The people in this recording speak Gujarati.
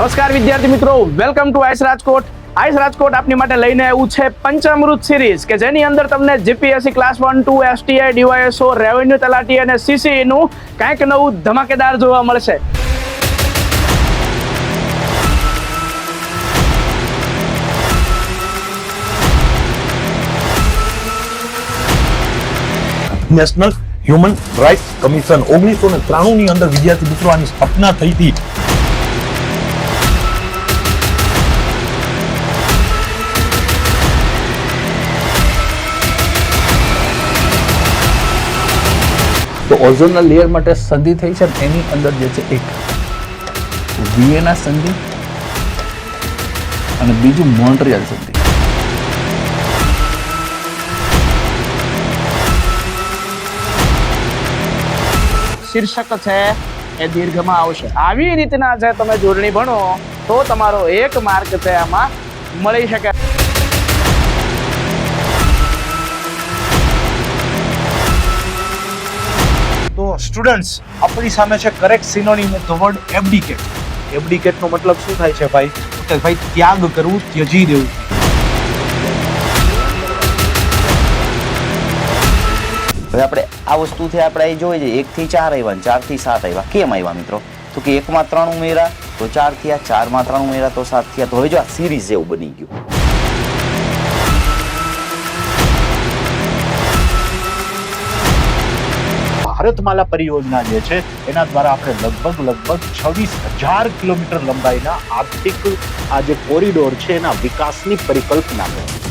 નમસ્કાર વિદ્યાર્થી મિત્રો. Welcome to ICE Rajkot. ICE Rajkot આપની માટે લઈને આવ્યું છે પંચામૃત સિરીઝ કે જેની અંદર તમને GPSC class one two STI DYSO revenue તલાટી અને સીસી નું કાંઈક નવું ધમાકેદાર જોવા મળશે. નેશનલ હ્યુમન રાઇટ્સ કમિશન ઓગણીસો ને ત્રાણું ની અંદર વિદ્યાર્થી મિત્રો આની સ્થાપના થઈ હતી. તો ઓઝોનના લેયર માટે સંધિ થઈ છે એની અંદર જે છે એક વિયેના સંધિ અને બીજું મોન્ટ્રિયલ સંધિ. શીર્ષક છે, એ દીર્ઘમાં આવશે. આવી રીતના જે તમે જોડણી ભણો તો તમારો એક માર્ક છે આમાં મળી શકે. સ્ટુડન્ટ્સ આપણી સામે છે correct synonym of the word abdicate abdicate નો મતલબ શું થાય છે ભાઈ? કે ભાઈ ત્યાગ કરવું, ત્યજી દેવું. હવે આપણે આ વસ્તુથી આપણે અહીં જોઈએ છે એકથી ચાર આવ્યા ને ચારથી સાત આવ્યા. કેમ આવ્યા મિત્રો? તો કે એકમાં ત્રણ ઉમેરા તો ચાર થયા, ચારમાં ત્રણ ઉમેરા તો સાત થયા. તો હવે જો આ સિરીઝ જેવું બની ગયું. ભારતમાલા પરિયોજના જે છે, એના દ્વારા આપણે લગભગ લગભગ છવ્વીસ હજાર કિલોમીટર લંબાઈના આર્થિક આ જે કોરિડોર છે, એના વિકાસની પરિકલ્પના કરી.